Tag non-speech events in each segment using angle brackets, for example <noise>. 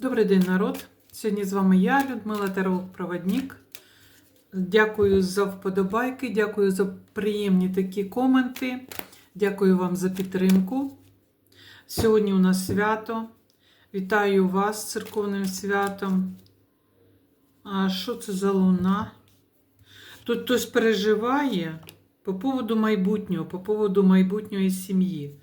Добрий день, народ! Сьогодні з вами я, Людмила Терол-Проводник. Дякую за вподобайки, дякую за приємні такі коменти. Дякую вам за підтримку. Сьогодні у нас свято. Вітаю вас з церковним святом. А що це за луна? Тут хтось переживає по поводу майбутнього, по поводу майбутньої сім'ї.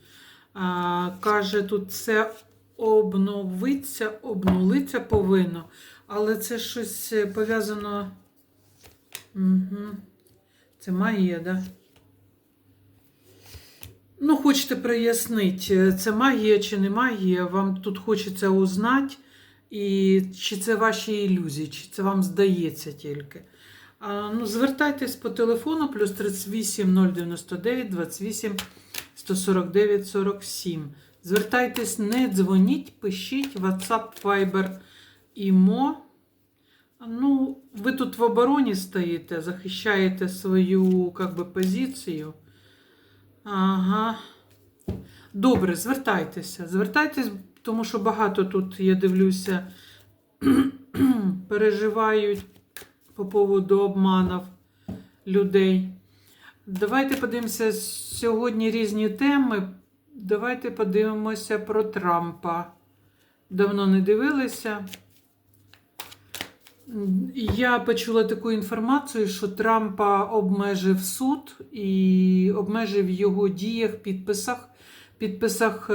Каже, тут це обновиться, обнулиться повинно, але це щось е, пов'язано. Угу. Це магія, так? Да? Ну, хочете прояснити, це магія чи не магія, вам тут хочеться узнати, і чи це ваші ілюзії, чи це вам здається тільки. А, ну, звертайтесь по телефону плюс 38 099 28 149 47. Звертайтесь, не дзвоніть, пишіть WhatsApp, Viber, Імо. Ну, ви тут в обороні стоїте, захищаєте свою как би, позицію. Ага. Добре, звертайтеся. Звертайтесь, тому що багато тут, я дивлюся, <clears throat> переживають по поводу обманів людей. Давайте подивимося сьогодні різні теми. Давайте подивимося про Трампа. Давно не дивилися. Я почула таку інформацію, що Трампа обмежив суд і обмежив його діях, підписах, підписах е,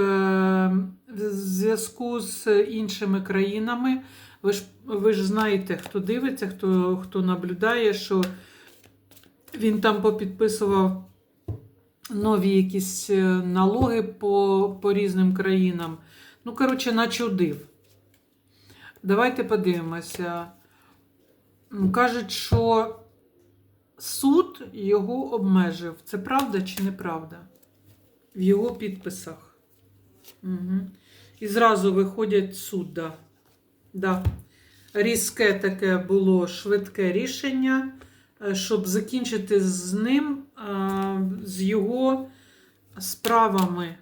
в зв'язку з іншими країнами. Ви ж, ви ж знаєте, хто дивиться, хто, хто наблюдає, що він там попідписував нові якісь е, налоги по, по різним країнам. Ну, коротше, начудив. Давайте подивимося. Кажуть, що суд його обмежив. Це правда чи неправда? В його підписах. Угу. І зразу виходять суд. Да. Да. Різке таке було швидке рішення, е, щоб закінчити з ним, е, з його справами.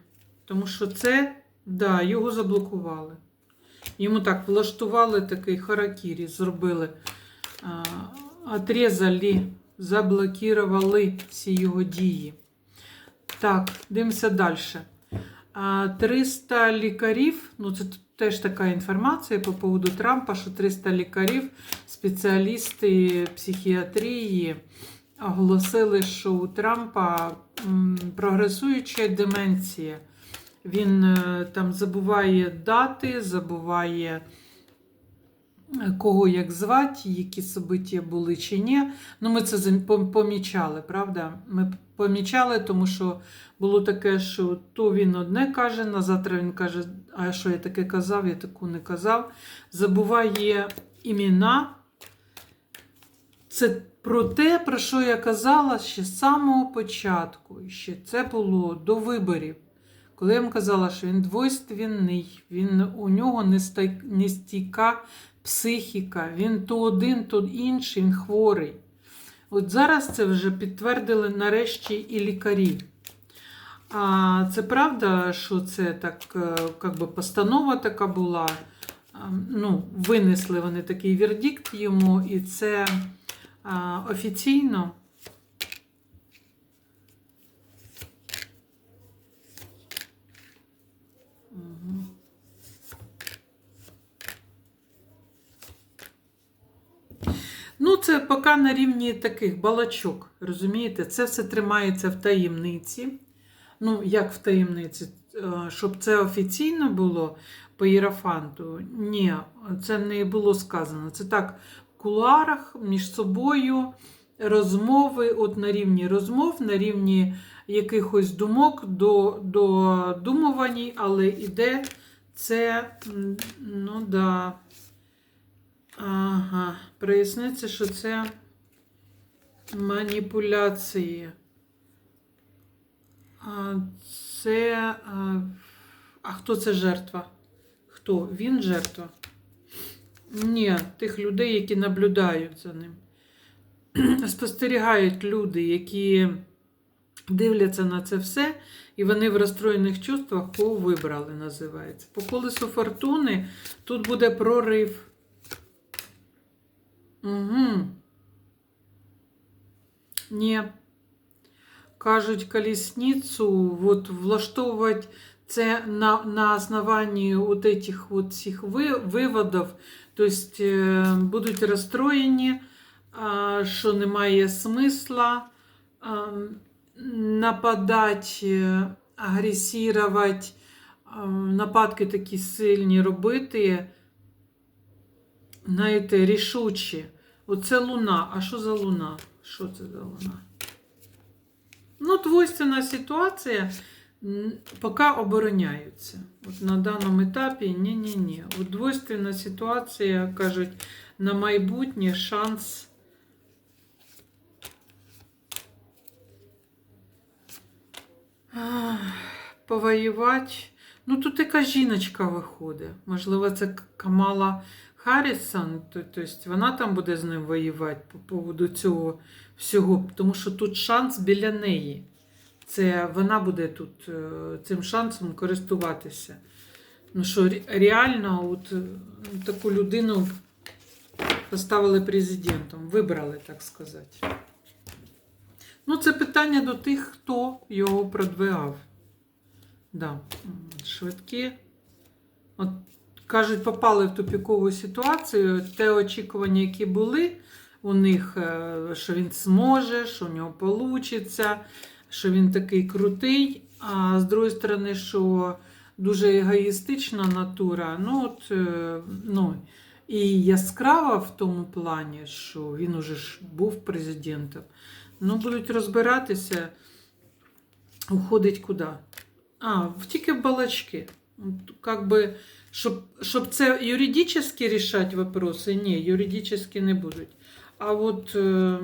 Тому що це, да, його заблокували. Йому так влаштували такий харакірі, зробили. А, Отрезали, заблокували всі його дії. Так, дивимося далі. 300 лікарів, ну це теж така інформація по поводу Трампа, що 300 лікарів, спеціалісти психіатрії оголосили, що у Трампа прогресуюча деменція. Він е, там забуває дати, забуває е, кого як звати, які собиття були чи ні. Ну, ми це помічали, правда? Ми помічали, тому що було таке, що то він одне каже, на завтра він каже, а що я таке казав, я таку не казав. Забуває імена. Це про те, про що я казала ще з самого початку. Ще це було до виборів. Коли я вам казала, що він двойственний, він, у нього нестійка психіка, він то один, то інший, він хворий. От зараз це вже підтвердили нарешті і лікарі. А це правда, що це так, е, як би постанова така була. Ну, винесли вони такий вердикт йому, і це офіційно. Ну, це поки на рівні таких балачок, розумієте? Це все тримається в таємниці. Ну, як в таємниці, Е, щоб це офіційно було по Єрафанту. Ні, це не було сказано. Це так кулуарах між собою розмови, от на рівні розмов, на рівні якихось думок, до, додумувані, але іде це, ну да. Ага, проясниться, що це маніпуляції. Це. А хто це жертва? Хто? Він жертва? Ні, тих людей, які наблюдають за ним. <clears throat> Спостерігають люди, які дивляться на це все, і вони в розстроєних чувствах кого вибрали, називається. По колесу фортуни тут буде прорив. Угу. Ні. Кажуть, колесницю, от влаштовувати це на, на основании вот этих ви- виводів, тобто е, будуть розстроєні, що немає смисла нападати, е, агресувати, нападки такі сильні робити, знаєте, рішучі. Оце луна. А що за луна? Що це за луна? Ну, двойственна ситуація. Поки обороняються. От на даному етапі ні-ні-ні. От двойственна ситуація, кажуть, на майбутнє шанс. Повоювати. Ну, тут яка жіночка виходить. Можливо, це Камала Харрісон, тобто вона там буде з ним воювати по поводу цього всього, тому що тут шанс біля неї. Це вона буде тут е, цим шансом користуватися. Ну що, реально, от е, таку людину поставили президентом, вибрали, так сказати. Ну, це питання до тих, хто його продвигав. Да. Швидкі. От, кажуть, попали в тупікову ситуацію. Те очікування, які були у них, е, що він зможе, що в нього вийде, що він такий крутий. А з другої сторони, що дуже егоїстична натура. Ну, от, е, ну, і яскрава в тому плані, що він уже ж був президентом. Ну, будуть розбиратися, уходить куди. А, тільки в балачки. Как би, щоб, щоб це юридично рішати вопроси, ні, юридично не будуть. А от е,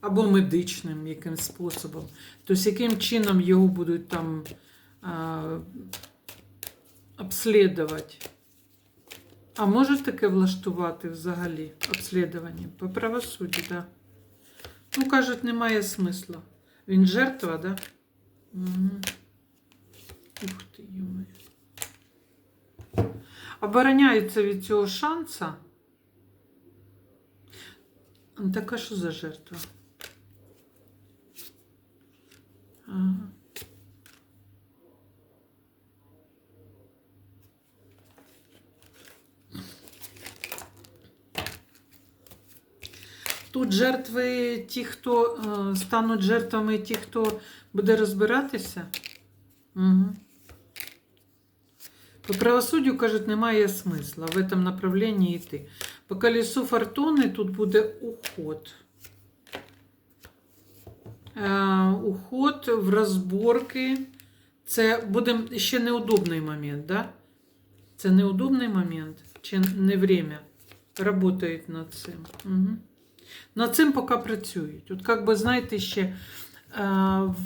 або медичним яким способом. Тобто, яким чином його будуть там е, обслідувати. А можуть таке влаштувати взагалі обслідування? По правосуддю, так. Да. Ну, кажуть, немає смисла. Він жертва, так? Да? Угу. Ух ти, йоми. Обороняється від цього шанса. Така що за жертва? Тут жертви ті, хто е, стануть жертвами ті, хто буде розбиратися. Угу. По правосуддю, кажуть, немає смисла в этом направлении йти. По колесу фортуни тут буде уход. Е, уход в розборки. Це буде ще неудобний момент, да? Це неудобний момент чи не время? Работають над цим. Угу. Над цим поки працюють. От, як би, знаєте, ще е,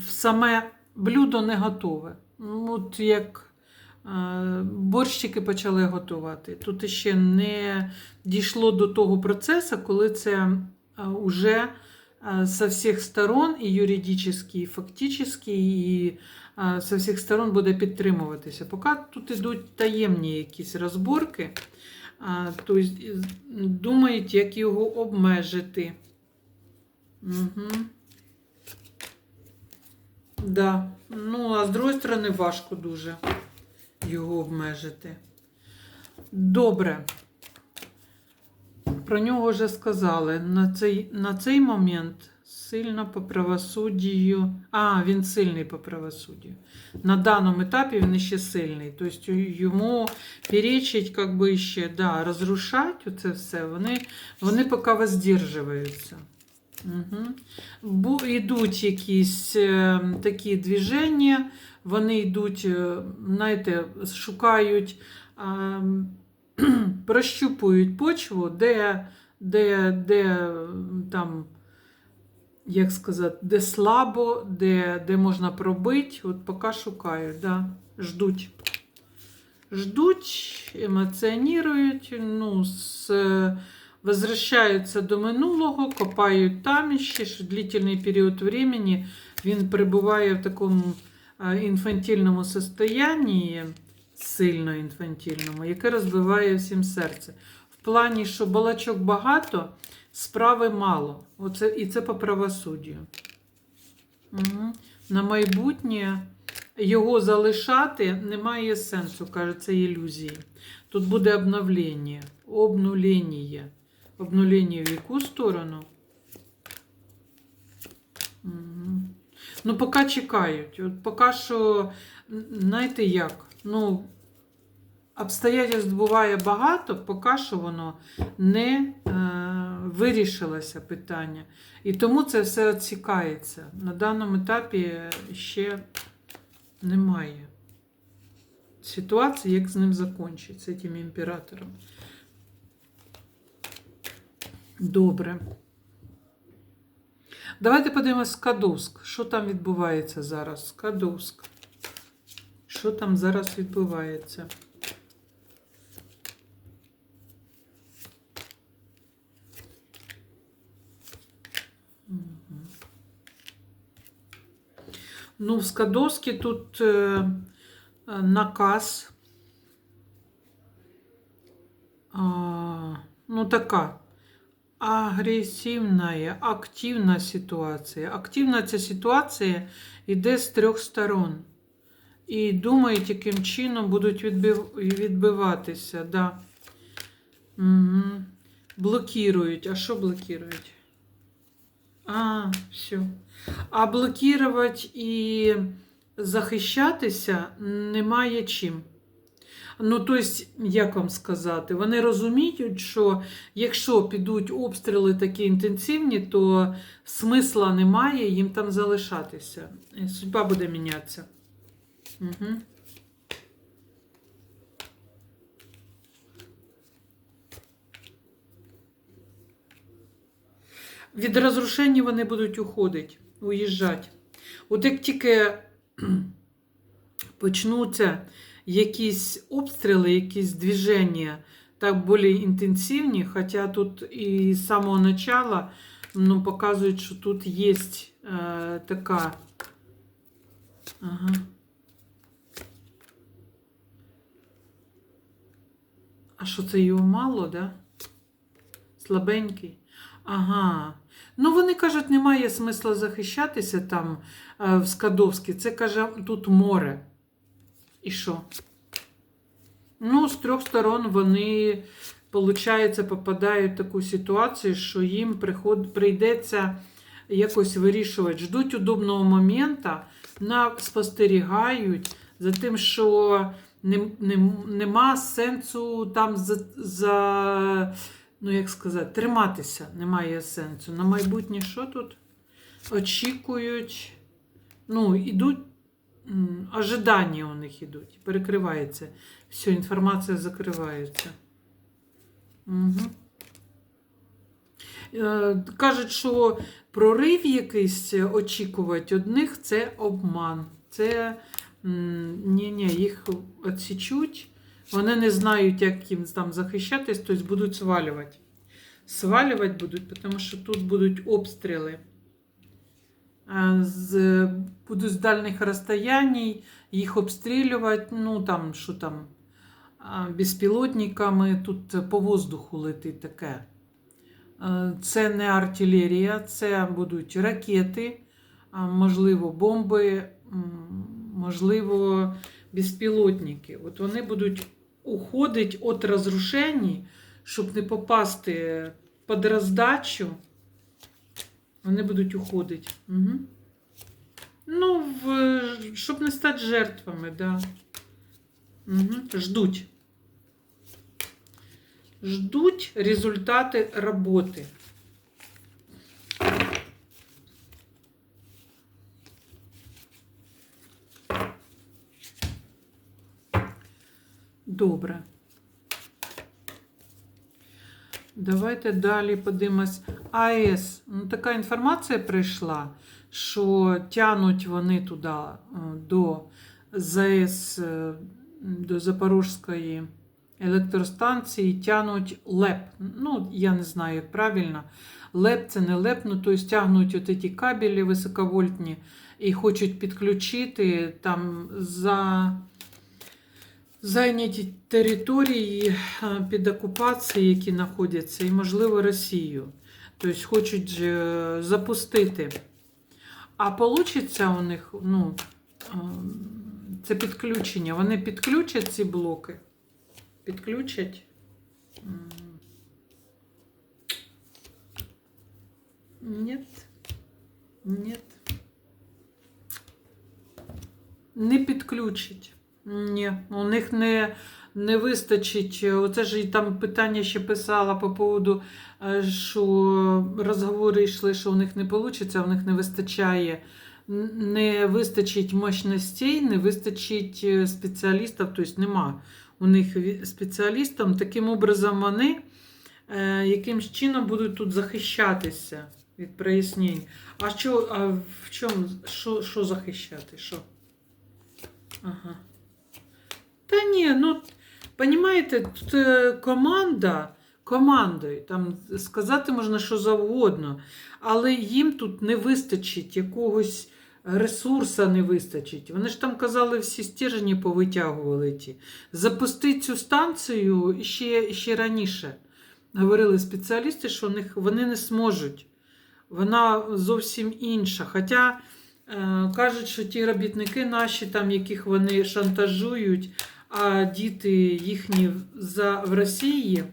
саме блюдо не готове. Ну, От як е, борщики почали готувати. Тут ще не дійшло до того процесу, коли це вже со всіх сторон, і юридично, і фактично, і е, со всіх сторон буде підтримуватися. Поки тут йдуть таємні якісь розборки. А, тобто думають, як його обмежити. Угу. Да. Ну, а з другої сторони, важко дуже його обмежити. Добре. Про нього вже сказали. На цей, на цей момент сильно по правосуддю. А, він сильний по правосуддю. На даному етапі він ще сильний. Тобто йому перечить, как би ще да, розрушати оце все. Вони, вони поки воздержуються. Угу. Бу, йдуть якісь е, такі движення, вони йдуть, е, знаєте, шукають, е, <clears throat> прощупують почву, де, де, де там, як сказати, де слабо, де, де можна пробити. От поки шукають, да, ждуть. Ждуть, емоціонують, ну, з, возвращаються до минулого, копають там ще, що длительний період времени він перебуває в такому інфантильному состоянні, сильно інфантильному, яке розбиває всім серце. В плані, що балачок багато, справи мало. Оце, і це по правосуддю. Угу. На майбутнє його залишати немає сенсу, каже, це ілюзії. Тут буде обновлення. Обнулення. Обнулення в яку сторону? Угу. Ну, поки чекають. От поки що, знаєте як? Ну, обстоятельств буває багато, поки що воно не е, вирішилося питання. І тому це все відсікається. На даному етапі ще немає ситуації, як з ним закінчиться, цим імператором. Добре. Давайте подивимось Скадовськ. Що там відбувається зараз? Скадовськ. Що там зараз відбувається? Ну, в Скадовській тут е, е, наказ. А, ну, така агресивна, активна ситуація. Активна ця ситуація йде з трьох сторон. І думають, яким чином будуть відбив... відбиватися. Да. Угу. Блокірують. А що блокірують? А, все. А блокувати і захищатися немає чим. Ну, тобто, як вам сказати, вони розуміють, що якщо підуть обстріли такі інтенсивні, то смисла немає їм там залишатися. Судьба буде мінятися. Угу. Від розрушення вони будуть уходити, уїжджати. От як тільки <clears throat> почнуться якісь обстріли, якісь движення так більш інтенсивні, хоча тут і з самого начала ну, показують, що тут є е, така. Ага. А що це його мало, да? Слабенький. Ага. Ну, вони кажуть, немає смисла захищатися там е, в Скадовській. Це каже, тут море. І що? Ну, з трьох сторон вони, виходить, попадають в таку ситуацію, що їм приход, прийдеться якось вирішувати. Ждуть удобного моменту, спостерігають за тим, що нема сенсу там за, за, ну як сказати, триматися немає сенсу. На майбутнє що тут? Очікують, ну, ідуть. Ожидання у них ідуть. Перекривається. Все, інформація закривається. Угу. Кажуть, що прорив якийсь очікувати одних це обман. Це ні-ні, їх відсічуть. Вони не знають, як їм там захищатись, тобто будуть свалювати. Свалювати будуть, тому що тут будуть обстріли. З, будуть з дальніх розстоянь, їх обстрілювати, ну там, що там, безпілотниками, тут по воздуху летить таке. Це не артилерія, це будуть ракети, можливо, бомби, можливо, безпілотники. От вони будуть уходити від розрушень, щоб не попасти під роздачу. Вони будуть уходити. Угу. Ну, в, щоб не стати жертвами, да. Угу. Ждуть. Ждуть результати роботи. Добре. Давайте далі подивимось. АЕС. Ну, така інформація прийшла, що тянуть вони туди е, до ЗАЕС, е, до Запорізької електростанції, тянуть ЛЕП. Ну, я не знаю, як правильно. ЛЕП це не ЛЕП, ну, тобто тягнуть от ці кабелі високовольтні і хочуть підключити там за зайняті території е, під окупацією, які знаходяться, і, можливо, Росію. Тобто хочуть е, запустити. А вийде у них, ну, е, це підключення. Вони підключать ці блоки. Підключать. Нет. Нет. Не підключить. Ні, у них не, не вистачить. Оце ж і там питання ще писала по поводу, е, що розговори йшли, що у них не вийде, у них не вистачає. Не вистачить мощностей, не вистачить е, спеціалістів, тобто нема у них спеціалістів. Таким образом, вони е, якимсь чином будуть тут захищатися від прояснень. А що, а в чому, що, що захищати? Що? Ага. Та ні, ну, понімаєте, тут е, команда, командою, там сказати можна що завгодно, але їм тут не вистачить якогось ресурсу не вистачить. Вони ж там казали, всі стержені повитягували ті. Запустити цю станцію ще, ще раніше. Говорили спеціалісти, що вони не зможуть. Вона зовсім інша. Хоча е, кажуть, що ті робітники наші, там, яких вони шантажують, а діти їхні за, в Росії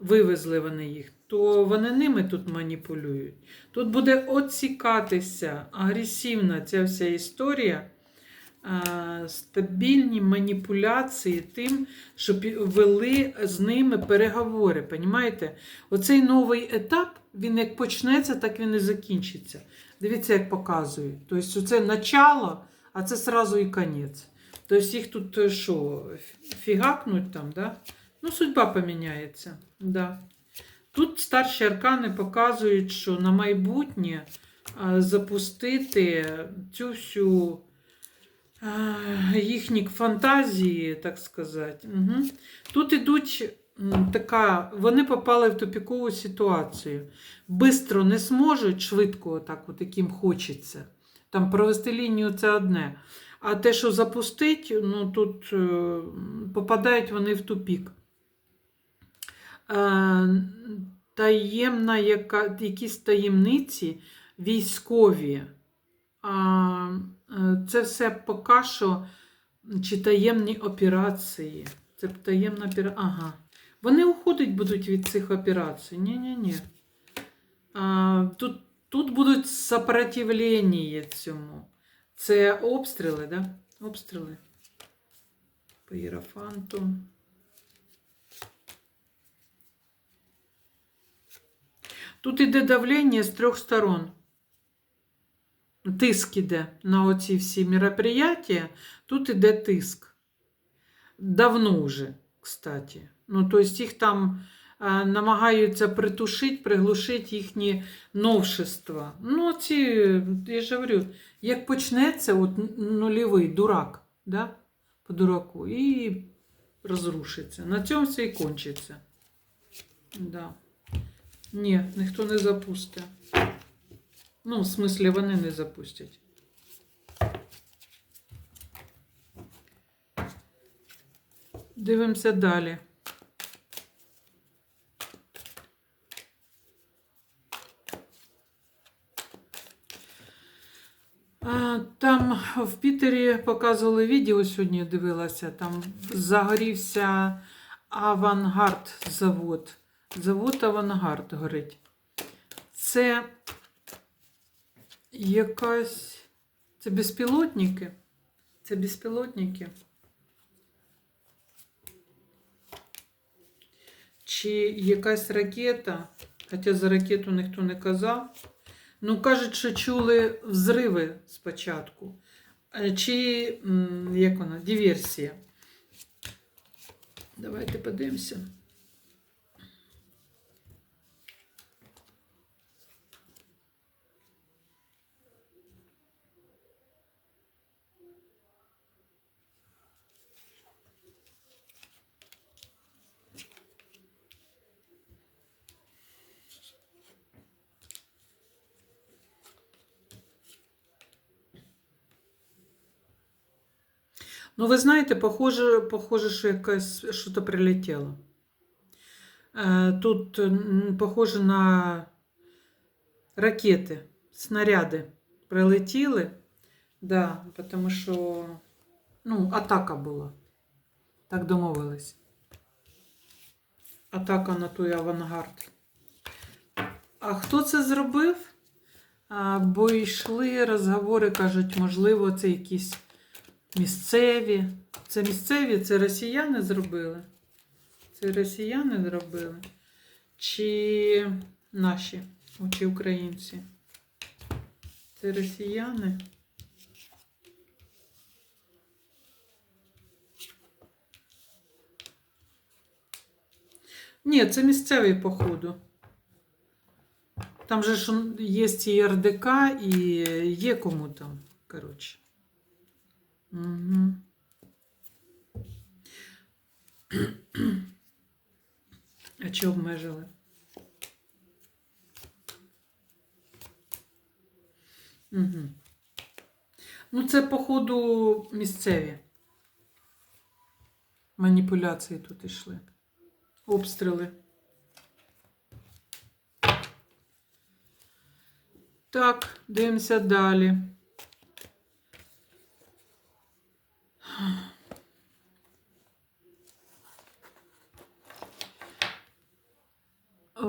вивезли вони їх, то вони ними тут маніпулюють. Тут буде оцікатися агресивна ця вся історія. Стабільні маніпуляції тим, щоб вели з ними переговори. Понімаєте? Оцей новий етап, він як почнеться, так він і закінчиться. Дивіться, як показують. Тобто, це начало, а це сразу і кінець. Тобто їх тут е, що, фігакнуть там, да? Ну, судьба поміняється. Да. Тут старші аркани показують, що на майбутнє а, запустити цю всю а, їхні фантазії, так сказати. Угу. Тут ідуть така, вони попали в тупікову ситуацію. Бистро не зможуть, швидко, так, от, яким хочеться. Там провести лінію це одне. А те, що запустить, ну тут е, попадають вони в тупік. Е, таємна, яка, якісь таємниці військові. А, е, це все поки що чи таємні операції. Це таємна операція. Ага. Вони уходить будуть від цих операцій. Ні-ні-ні. Тут, тут будуть сопротивлення цьому. Це обстріли, да? Обстріли. По Єрофанту. Тут іде давлення з трьох сторон. Тиск іде на оці всі мероприятия. Тут іде тиск. Давно вже, кстати. Ну, тобто їх там намагаються притушити, приглушити їхні новшества. Ну, ці, я ж говорю, як почнеться от нульовий дурак, да? по дураку, і розрушиться. На цьому все і кончиться. Да. Ні, ніхто не запустить. Ну, в смислі, вони не запустять. Дивимося далі. А, Там в Пітері показували відео сьогодні, дивилася, там загорівся авангард завод. Завод Авангард горить. Це якась. Це безпілотники. Це безпілотники. Чи якась ракета, хоча за ракету ніхто не казав. Ну, кажуть, що чули взриви спочатку. Е, Чи як вона? Диверсія. Давайте подивимося. Ну, ви знаєте, похоже, похоже що якась що-то прилетіло. Е, Тут похоже на ракети, снаряди прилетіли. Да, тому що ну, атака була. Так домовились. Атака на той авангард. А хто це зробив? Бо йшли розговори, кажуть, можливо, це якісь місцеві. Це місцеві, це росіяни зробили. Це росіяни зробили. Чи наші, чи українці? Це росіяни. Ні, це місцевий, походу. Там же ж є і РДК, і є кому там, коротше. Угу. А чи обмежили? Угу. Ну, це, походу, місцеві. Маніпуляції тут йшли. Обстріли. Так, дивимося далі.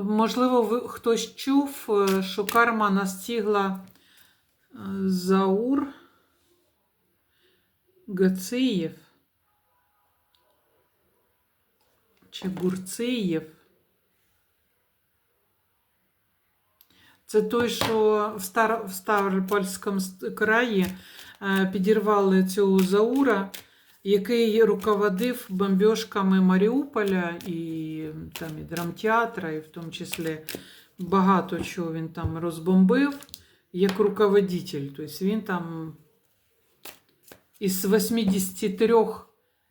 Можливо, ви, хтось чув, е, що карма настигла е, Заур Гациєв чи Гурциєв. Це той, що в, Стар... в Ставропольському краї е, підірвали цього Заура, який руководив бомбіжками Маріуполя і там і драмтеатра, і в тому числі багато чого він там розбомбив як руководитель. Тобто він там із 83,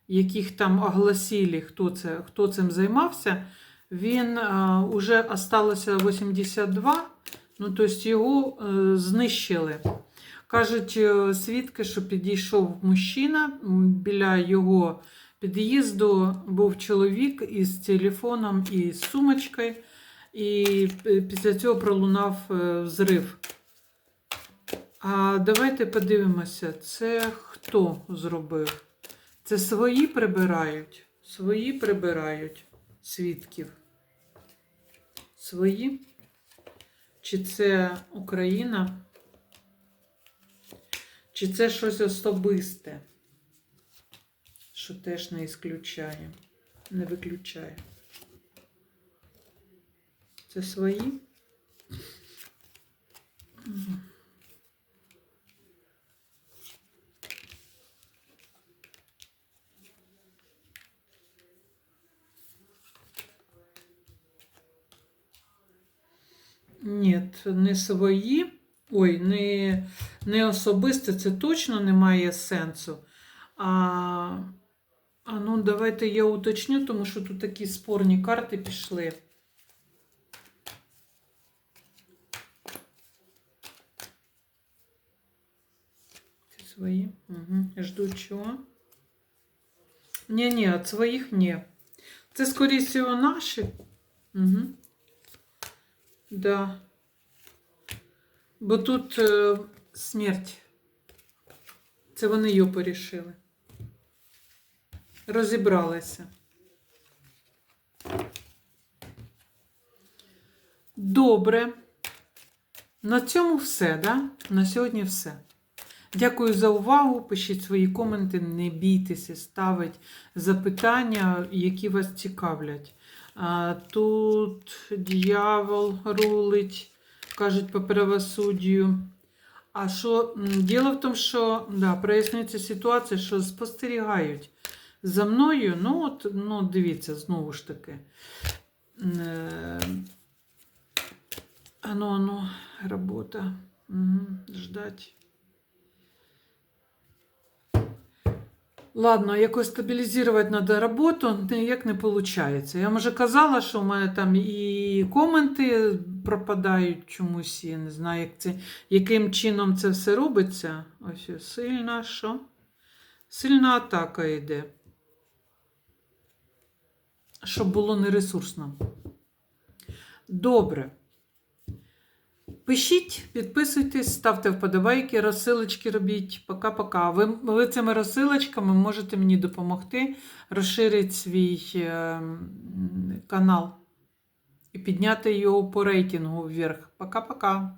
яких там оголосили, хто, це, хто цим займався, він а, уже осталося 82, ну тобто його е, знищили. Кажуть е, свідки, що підійшов мужчина біля його під'їзду був чоловік із телефоном і з сумочкою, і після цього пролунав е, взрив. А давайте подивимося, це хто зробив? Це свої прибирають? Свої прибирають свідків. Свої? Чи це Україна? Чи це щось особисте, що теж не ісключає, не виключає? Це свої? Ні, не свої. Ой, не, не особисте, це точно не має сенсу. А, а ну, давайте я уточню, тому що тут такі спорні карти пішли. Це свої. Угу. Жду чого. Ні, ні, від своїх ні. Це, скоріше наші. Угу. Да. Бо тут е, смерть. Це вони його порішили. Розібралися. Добре. На цьому все, да? На сьогодні все. Дякую за увагу. Пишіть свої коменти, не бійтеся, ставить запитання, які вас цікавлять. Тут дьявол рулить, кажуть по правосуддю. А що діло в тому, що да, прояснюється ситуація, що спостерігають за мною. Ну, от, ну, дивіться, знову ж таки. Е, Ану, ану, робота. Угу, ждать. Ладно, якось стабілізувати треба роботу, ніяк не виходить. Я вже казала, що в мене там і коменти пропадають чомусь, я не знаю, як це, яким чином це все робиться. Ось сильно, що Сильна атака йде. Щоб було нересурсно. Добре. Пишіть, підписуйтесь, ставте вподобайки, розсилочки робіть. Пока-пока. Ви, ви цими розсилочками можете мені допомогти розширити свій е, канал і підняти його по рейтингу вверх. Пока-пока.